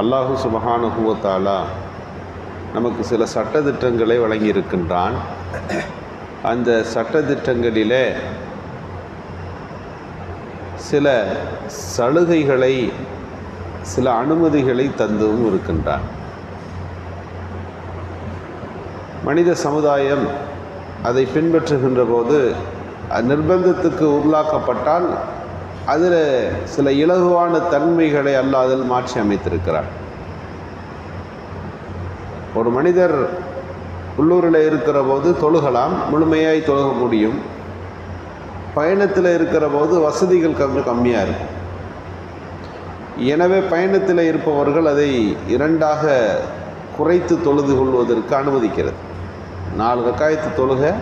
அல்லாஹு சுபஹானுகுவத்தாலா நமக்கு சில சட்டதிட்டங்களை வழங்கியிருக்கின்றான். அந்த சட்டத்திட்டங்களிலே சில சலுகைகளை சில அனுமதிகளை தந்தும் இருக்கின்றான். மனித சமுதாயம் அதை பின்பற்றுகின்ற போது நிர்பந்தத்துக்கு உள்ளாக்கப்பட்டால் அதில் சில இலகுவான தன்மைகளை அல்லாதல் மாற்றி அமைத்திருக்கிறார். ஒரு மனிதர் உள்ளூரில் இருக்கிற போது தொழுகலாம் முழுமையாய் தொழுக முடியும். பயணத்தில் இருக்கிற போது வசதிகள் கம்மி கம்மியாக இருக்கும். எனவே பயணத்தில் இருப்பவர்கள் அதை இரண்டாக குறைத்து தொழுது கொள்வதற்கு அனுமதிக்கிறது. நாலு ரக்காயத்து தொழுக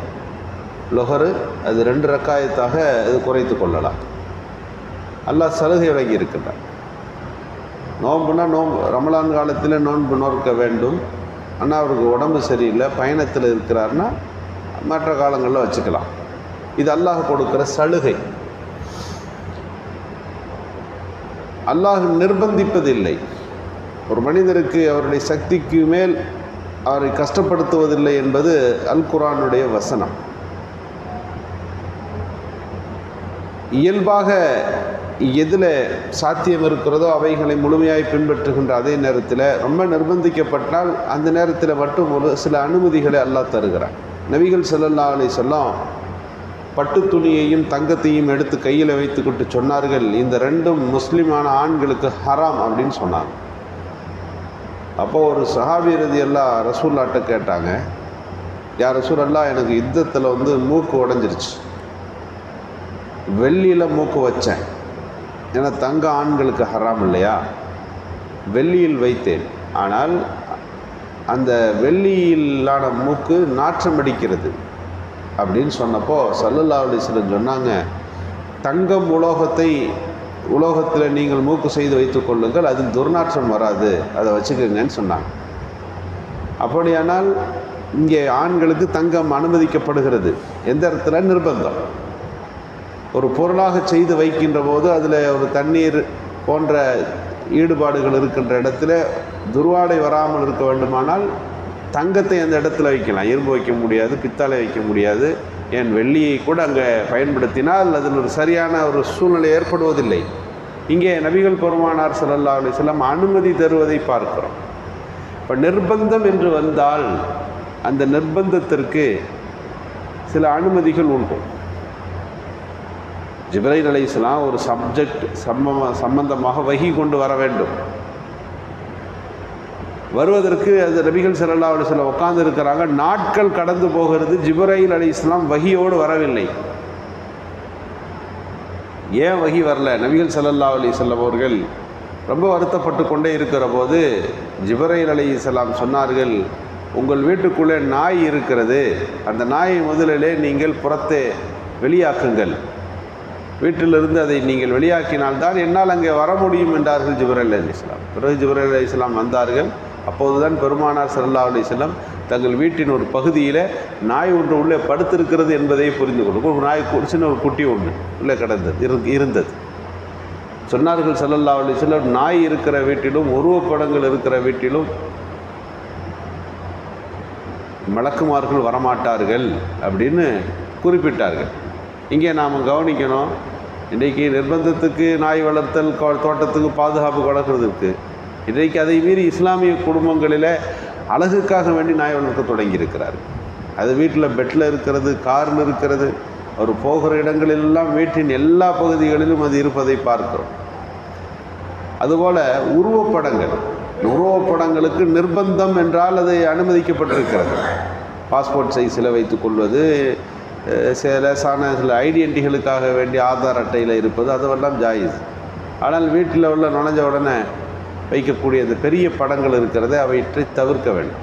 லொஹரு அது ரெண்டு ரக்காயத்தாக அது குறைத்து கொள்ளலாம். அல்லாஹ் சலுகை வழங்கி இருக்கிறார் நோன்புனா நோன்பு. ரமலான் காலத்தில் நோன்பு நோக்க வேண்டும். ஆனால் அவருக்கு உடம்பு சரியில்லை பயணத்தில் இருக்கிறார்னா மற்ற காலங்களில் வச்சுக்கலாம். இது அல்லாஹ் கொடுக்குற சலுகை. அல்லாஹ் நிர்பந்திப்பதில்லை. ஒரு மனிதருக்கு அவருடைய சக்திக்கு மேல் அவரை கஷ்டப்படுத்துவதில்லை என்பது அல் குரானுடைய வசனம். இயல்பாக எதில் சாத்தியம் இருக்கிறதோ அவைகளை முழுமையாய் பின்பற்றுகின்ற அதே நேரத்தில் ரொம்ப நிர்பந்திக்கப்பட்டால் அந்த நேரத்தில் மட்டும் ஒரு சில அனுமதிகளை அல்லாஹ் தருகிறார் நபிகள் ஸல்லல்லாஹு அலைஹி வஸல்லம் பட்டு துணியையும் தங்கத்தையும் எடுத்து கையில் வைத்துக்கிட்டு சொன்னார்கள் இந்த ரெண்டும் முஸ்லிமான ஆண்களுக்கு ஹராம் அப்படின்னு சொன்னாங்க. அப்போது ஒரு சஹாபி ரதி எல்லாம் ரசூல்லாட்ட கேட்டாங்க யார் ரசூலல்லா எனக்கு யுத்தத்தில் வந்து மூக்கு உடஞ்சிருச்சு. வெள்ளியில் மூக்கு வச்சேன். ஏன்னா தங்க ஆண்களுக்கு ஹராம் இல்லையா? வெள்ளியில் வைத்தேன். ஆனால் அந்த வெள்ளியிலான மூக்கு நாற்றம் அடிக்கிறது அப்படின்னு சொன்னப்போ சல்லல்லா அலிஸ்லம் சொன்னாங்க தங்கம் உலோகத்தை உலோகத்தில் நீங்கள் மூக்கு செய்து வைத்து கொள்ளுங்கள் அதில் துர்நாற்றம் வராது அதை வச்சுக்கோங்கன்னு சொன்னாங்க. அப்படியானால் இங்கே ஆண்களுக்கு தங்கம் அனுமதிக்கப்படுகிறது. எந்த இடத்துல? நிர்பந்தம். ஒரு பொருளாக செய்து வைக்கின்ற போது அதில் ஒரு தண்ணீர் போன்ற ஈடுபாடுகள் இருக்கின்ற இடத்துல துர்வாடை வராமல் இருக்க வேண்டுமானால் தங்கத்தை அந்த இடத்துல வைக்கலாம். இரும்பு வைக்க முடியாது பித்தளை வைக்க முடியாது. ஏன்? வெள்ளியை கூட அங்கே பயன்படுத்தினால் அதில் ஒரு சரியான ஒரு சூழ்நிலை ஏற்படுவதில்லை. இங்கே நபிகள் பெருமானார் ஸல்லல்லாஹு அலைஹி வஸல்லம் அனுமதி தருவதை பார்க்கிறோம். இப்போ நிர்பந்தம் என்று வந்தால் அந்த நிர்பந்தத்திற்கு சில அனுமதிகள் உண்டு. ஜிப்ரைல் அலைஹிஸ்ஸலாம் ஒரு சப்ஜெக்ட் சம்ம சம்பந்தமாக வகி கொண்டு வர வேண்டும். வருவதற்கு அது நபிகள் சல்லா அலி சொல்ல உட்கார்ந்து இருக்கிறாங்க. நாட்கள் கடந்து போகிறது ஜிப்ரைல் அலைஹிஸ்ஸலாம் வகியோடு வரவில்லை. ஏன் வகி வரல? நபிகள் ஸல்லல்லாஹு அலி சொல்லம் அவர்கள் ரொம்ப வருத்தப்பட்டு கொண்டே இருக்கிற போது ஜிப்ரைல் இஸ்லாம் சொன்னார்கள் உங்கள் வீட்டுக்குள்ளே நாய் இருக்கிறது. அந்த நாயை முதலிலே நீங்கள் புறத்தே வெளியாக்குங்கள். வீட்டிலிருந்து அதை நீங்கள் வெளியாக்கினால்தான் என்னால் அங்கே வர முடியும் என்றார்கள் ஜிப்ரல் அலி இஸ்லாம் பிறகு ஜிப்ரல் அலி இஸ்லாம் வந்தார்கள். அப்போதுதான் பெருமானார் சல்லா அலி இஸ்லாம் தங்கள் வீட்டின் ஒரு பகுதியில் நாய் ஒன்று உள்ளே படுத்திருக்கிறது என்பதை புரிந்து கொண்டு ஒரு நாய் சின்ன ஒரு குட்டி ஒன்று உள்ளே கிடந்தது இரு- இருந்தது. சொன்னார்கள் சல்லல்லா அலி வஸல்லம் நாய் இருக்கிற வீட்டிலும் உருவப்படங்கள் இருக்கிற வீட்டிலும் மலக்குமார்கள் வரமாட்டார்கள் அப்படின்னு குறிப்பிட்டார்கள். இங்கே நாம் கவனிக்கணும் இன்றைக்கி நிர்பந்தத்துக்கு நாய் வளர்த்தல் தோட்டத்துக்கு பாதுகாப்பு வளர்க்குறதுக்கு இன்றைக்கு அதை மீறி இஸ்லாமிய குடும்பங்களில் அழகுக்காக வேண்டி நாய் வளர்க்க தொடங்கியிருக்கிறார் அது வீட்டில் பெட்டில் இருக்கிறது காரில் இருக்கிறது அவர் போகிற இடங்களிலெல்லாம் வீட்டின் எல்லா பகுதிகளிலும் அது இருப்பதை பார்க்கிறோம். அதுபோல் உருவப்படங்கள் உருவப்படங்களுக்கு நிர்பந்தம் என்றால் அது அனுமதிக்கப்பட்டிருக்கிறது. பாஸ்போர்ட் சைஸில் வைத்துக் கொள்வது லேசான சில ஐடென்டிகளுக்காக வேண்டிய ஆதார் அட்டையில் இருப்பது அதுவெல்லாம் ஜாயிஸ். ஆனால் வீட்டில் உள்ள நுழைஞ்ச உடனே வைக்கக்கூடிய அந்த பெரிய படங்கள் இருக்கிறதே அவற்றை தவிர்க்க வேண்டும்.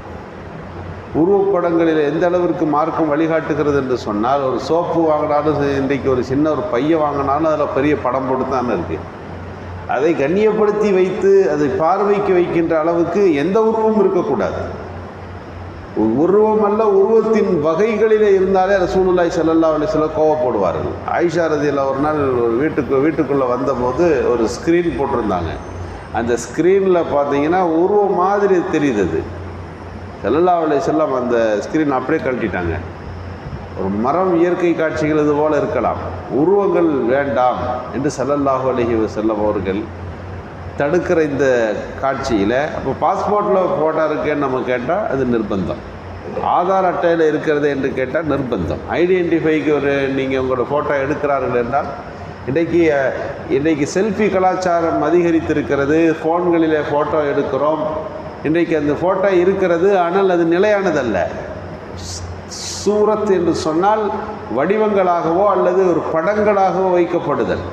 உருவப்படங்களில் எந்த அளவிற்கு மார்க்கம் வழிகாட்டுகிறது என்று சொன்னால் ஒரு சோப்பு வாங்கினாலும் இன்றைக்கு ஒரு சின்ன ஒரு பைய வாங்கினாலும் அதில் பெரிய படம் போட்டு தான் இருக்குது அதை கண்ணியப்படுத்தி வைத்து அதை பார்வைக்கு வைக்கின்ற அளவுக்கு எந்த உருவமும் இருக்கக்கூடாது. உருவம் அல்ல உருவத்தின் வகைகளிலே இருந்தாலே ரசூலுல்லாய் செல்லல்லா அலி சொல்ல கோவப்படுவார்கள். ஆயிஷா ரதியில் ஒரு நாள் ஒரு வீட்டுக்கு வீட்டுக்குள்ளே வந்தபோது ஒரு ஸ்க்ரீன் போட்டிருந்தாங்க. அந்த ஸ்க்ரீனில் பார்த்தீங்கன்னா உருவம் மாதிரி தெரியுது அது. செல்லல்லா செல்லம் அந்த ஸ்க்ரீன் அப்படியே கழட்டிட்டாங்க. ஒரு மரம் இயற்கை காட்சிகள் இது போல் இருக்கலாம். உருவங்கள் வேண்டாம் என்று செல்லல்லாஹு அலைஹி செல்லம் அவர்கள் தடுக்கிற இந்த காட்சியில் அப்போ பாஸ்போர்ட்டில் ஃபோட்டோ இருக்கேன்னு நம்ம கேட்டால் அது நிர்பந்தம். ஆதார் அட்டையில் இருக்கிறது என்று கேட்டால் நிர்பந்தம். ஐடென்டிஃபைக்கு ஒரு நீங்கள் உங்களோட ஃபோட்டோ எடுக்கிறார்கள் என்றால் இன்றைக்கு இன்றைக்கு செல்ஃபி கலாச்சாரம் அதிகரித்திருக்கிறது ஃபோன்களில் ஃபோட்டோ எடுக்கிறோம். இன்றைக்கு அந்த ஃபோட்டோ இருக்கிறது ஆனால் அது நிலையானதல்ல. சூரத் என்று சொன்னால் வடிவங்களாகவோ அல்லது ஒரு படங்களாகவோ வைக்கப்படுதல்.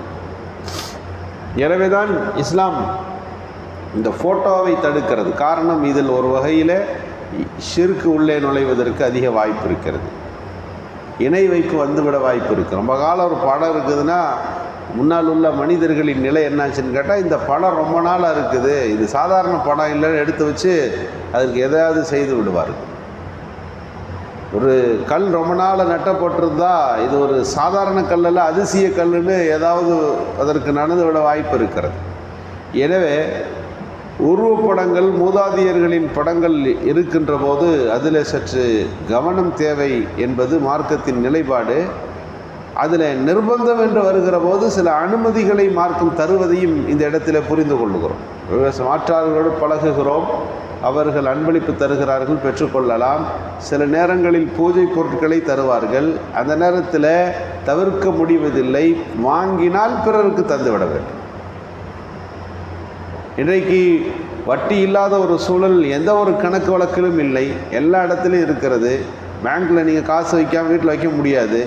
எனவேதான் இஸ்லாம் இந்த ஃபோட்டோவை தடுக்கிறது. காரணம் இதில் ஒரு வகையில் ஷிர்க்கு உள்ளே நுழைவதற்கு அதிக வாய்ப்பு இருக்கிறது. இணை வைப்பு வந்துவிட வாய்ப்பு இருக்குது ரொம்ப காலம் ஒரு படம் இருக்குதுன்னா முன்னால் உள்ள மனிதர்களின் நிலை என்னாச்சுன்னு கேட்டால் இந்த படம் ரொம்ப நாளாக இருக்குது. இது சாதாரண படம் இல்லைன்னு எடுத்து வச்சு அதுக்கு எதாவது செய்து விடுவார்கள். ஒரு கல் ரொம்ப நாள் நட்டப்பட்டிருந்தா இது ஒரு சாதாரண கல்லல்ல அதிசய கல்லுன்னு ஏதாவது அதற்கு நடந்து விட வாய்ப்பு இருக்கிறது. எனவே உருவப்படங்கள் மூதாதையர்களின் படங்கள் இருக்கின்ற போது அதில் சற்று கவனம் தேவை என்பது மார்க்கத்தின் நிலைப்பாடு. அதில் நிர்பந்தம் என்று வருகிற போது சில அனுமதிகளை மார்க்கம் தருவதையும் இந்த இடத்துல புரிந்து கொள்ளுகிறோம். விவசாய மாற்றார்களோடு பழகுகிறோம். அவர்கள் அன்பளிப்பு தருகிறார்கள் பெற்றுக்கொள்ளலாம். சில நேரங்களில் பூஜை பொருட்களை தருவார்கள். அந்த நேரத்தில் தவிர்க்க முடிவதில்லை. வாங்கினால் பிறருக்கு தந்துவிட வேண்டும். இன்றைக்கு வட்டி இல்லாத ஒரு சூழல் எந்த ஒரு கணக்கு வழக்கிலும் இல்லை. எல்லா இடத்துலையும் இருக்கிறது. பேங்க்கில் நீங்கள் காசு வைக்காமல் வீட்டில் வைக்க முடியாது.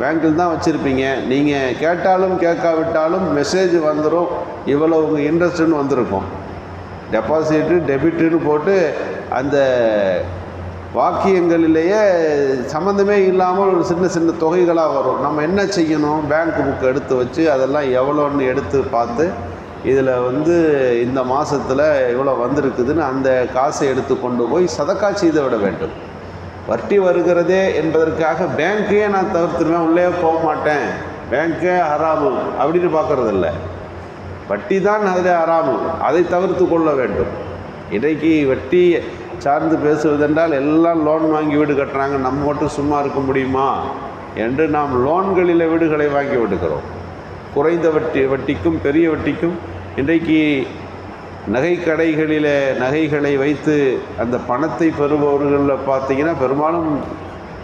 பேங்க்கில் தான் வச்சுருப்பீங்க. நீங்கள் கேட்டாலும் கேட்காவிட்டாலும் மெசேஜ் வந்துடும் இவ்வளோ உங்கள் இன்ட்ரெஸ்ட்டுன்னு வந்திருக்கும். டெபாசிட்டு டெபிட்டுன்னு போட்டு அந்த வாக்கியங்களிலேயே சம்மந்தமே இல்லாமல் ஒரு சின்ன சின்ன தொகைகளாக வரும். நம்ம என்ன செய்யணும்? பேங்க் புக் எடுத்து வச்சு அதெல்லாம் எவ்வளோன்னு எடுத்து பார்த்து இதில் வந்து இந்த மாதத்தில் இவ்வளோ வந்திருக்குதுன்னு அந்த காசை எடுத்து கொண்டு போய் சதக்கா செய்து விட வேண்டும். வட்டி வருகிறதே என்பதற்காக பேங்க்கையே நான் தவிர்த்துருவேன் உள்ளே போக மாட்டேன். பேங்க்கே ஹராமு அப்படின்னு பார்க்குறதில்ல. வட்டி தான் அதில் ஹராமு. அதை தவிர்த்து கொள்ள வேண்டும். இன்றைக்கு வட்டி சார்ந்து பேசுவதென்றால் எல்லாம் லோன் வாங்கி வீடு கட்டுறாங்க. நம்ம மட்டும் சும்மா இருக்க முடியுமா? என்று நாம் லோன்களில் வீடுகளை வாங்கி விடுகிறோம். குறைந்த வட்டி வட்டிக்கும் பெரிய வட்டிக்கும் இன்றைக்கு நகை கடைகளில் நகைகளை வைத்து அந்த பணத்தை பெறுபவர்களில் பார்த்தீங்கன்னா பெரும்பாலும்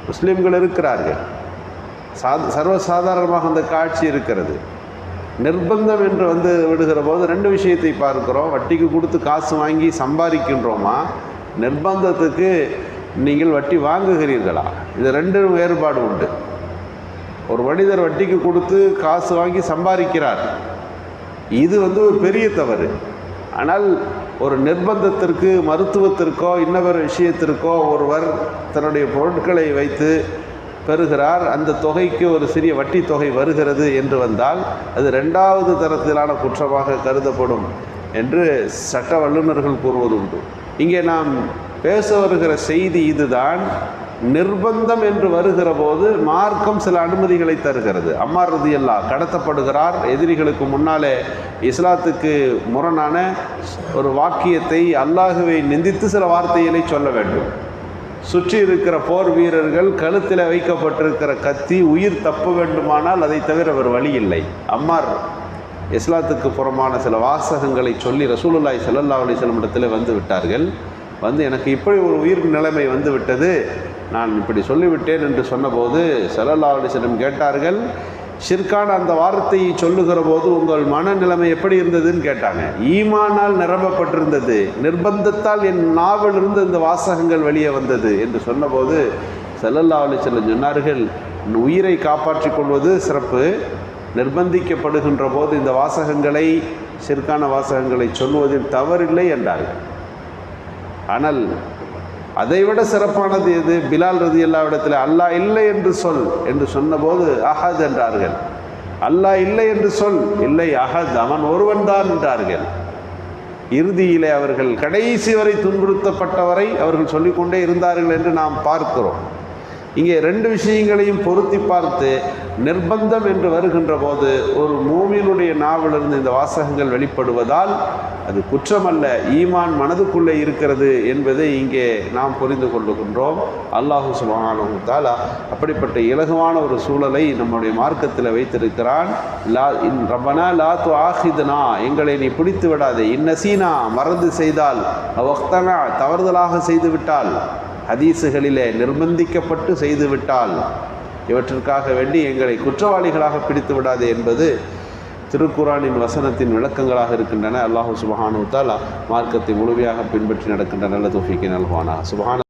முஸ்லீம்கள் இருக்கிறார்கள். சா சர்வசாதாரணமாக அந்த காட்சி இருக்கிறது. நிர்பந்தம் என்று வந்து விடுகிற போது ரெண்டு விஷயத்தை பார்க்கிறோம். வட்டிக்கு கொடுத்து காசு வாங்கி சம்பாதிக்கின்றோமா? நிர்பந்தத்துக்கு நீங்கள் வட்டி வாங்குகிறீர்களா? இது ரெண்டு வேறுபாடு உண்டு. ஒரு மனிதர் வட்டிக்கு கொடுத்து காசு வாங்கி சம்பாதிக்கிறார். இது வந்து ஒரு பெரிய தவறு. ஆனால் ஒரு நிர்பந்தத்திற்கு மருத்துவத்திற்கோ இன்னொரு விஷயத்திற்கோ ஒருவர் தன்னுடைய பொருட்களை வைத்து பெறுகிறார். அந்த தொகைக்கு ஒரு சிறிய வட்டி தொகை வருகிறது என்று வந்தால் அது ரெண்டாவது தரத்திலான குற்றமாக கருதப்படும் என்று சட்ட வல்லுநர்கள் கூறுவது உண்டு இங்கே நாம் பேச வருகிற செய்தி இதுதான். நிர்பந்தம் என்று வருகிற போது மார்க்கம் சில அனுமதிகளை தருகிறது. அம்மார் ரதியல்லா கடத்தப்படுகிறார். எதிரிகளுக்கு முன்னாலே இஸ்லாத்துக்கு முரணான ஒரு வாக்கியத்தை அல்லாஹுவை நிந்தித்து சில வார்த்தைகளை சொல்ல வேண்டும். சுற்றி இருக்கிற போர் வீரர்கள் கழுத்தில் வைக்கப்பட்டிருக்கிற கத்தி உயிர் தப்ப வேண்டுமானால் அதை தவிர ஒரு வழி இல்லை. அம்மார் இஸ்லாத்துக்கு புறமான சில வாசகங்களை சொல்லி ரசூலுல்லாய் ஸல்லல்லாஹு அலி வஸல்லம் இடத்துல வந்து விட்டார்கள். வந்து எனக்கு இப்படி ஒரு உயிர் நிலைமை வந்து விட்டது. நான் இப்படி சொல்லிவிட்டேன் என்று சொன்னபோது சல்லல்லா அலைஹி கேட்டார்கள் ஷிர்கான அந்த வார்த்தையை சொல்லுகிற போது உங்கள் மனநிலைமை எப்படி இருந்ததுன்னு கேட்டாங்க. ஈமானால் நிரம்பப்பட்டிருந்தது. நிர்பந்தத்தால் என் நாவிலிருந்து இந்த வாசகங்கள் வெளியே வந்தது என்று சொன்னபோது ஸல்லல்லாஹு அலைஹி சொன்னார்கள் உயிரை காப்பாற்றிக் கொள்வது சிறப்பு. நிர்பந்திக்கப்படுகின்ற போது இந்த வாசகங்களை ஷிர்கான வாசகங்களை சொல்வதில் தவறில்லை என்றார்கள். ஆனால் அதைவிட சிறப்பானது எது? பிலால் ரதி எல்லா இடத்துல அல்லாஹ் இல்லை என்று சொல் என்று சொன்னபோது அஹத் என்றார்கள். அல்லாஹ் இல்லை என்று சொல் இல்லை அஹத் அவன் ஒருவன்தான் என்றார்கள். இறுதியிலே அவர்கள் கடைசி வரை துன்புறுத்தப்பட்டவரை அவர்கள் சொல்லிக்கொண்டே இருந்தார்கள் என்று நாம் பார்க்கிறோம். இங்கே ரெண்டு விஷயங்களையும் பொருத்தி பார்த்து நிர்பந்தம் என்று வருகின்ற போது ஒரு மூமியினுடைய நாவிலிருந்து இந்த வாசகங்கள் வெளிப்படுவதால் அது குற்றமல்ல. ஈமான் மனதுக்குள்ளே இருக்கிறது என்பதை இங்கே நாம் புரிந்து கொள்ளுகின்றோம். அல்லாஹு சுபஹானஹு தாலா அப்படிப்பட்ட இலகுவான ஒரு சூழலை நம்முடைய மார்க்கத்தில் வைத்திருக்கிறான். லா இன் ரப்பனா லா து ஆஹிதுனா எங்களை நீ பிடித்து விடாதே. இன்னசீனா மறந்து செய்தால் அவக்தனா தவறுதலாக செய்துவிட்டால் ஹதீசுகளிலே நிர்பந்திக்கப்பட்டு செய்துவிட்டால் இவற்றிற்காக வேண்டி எங்களை குற்றவாளிகளாக பிடித்து விடாதே என்பது திருக்குறானின் வசனத்தின் விளக்கங்களாக இருக்கின்றன. அல்லாஹு சுபஹானு தாலா மார்க்கத்தை முழுமையாக பின்பற்றி நடக்கின்ற நல்ல தொகைக்கு நல்வானா சுபஹான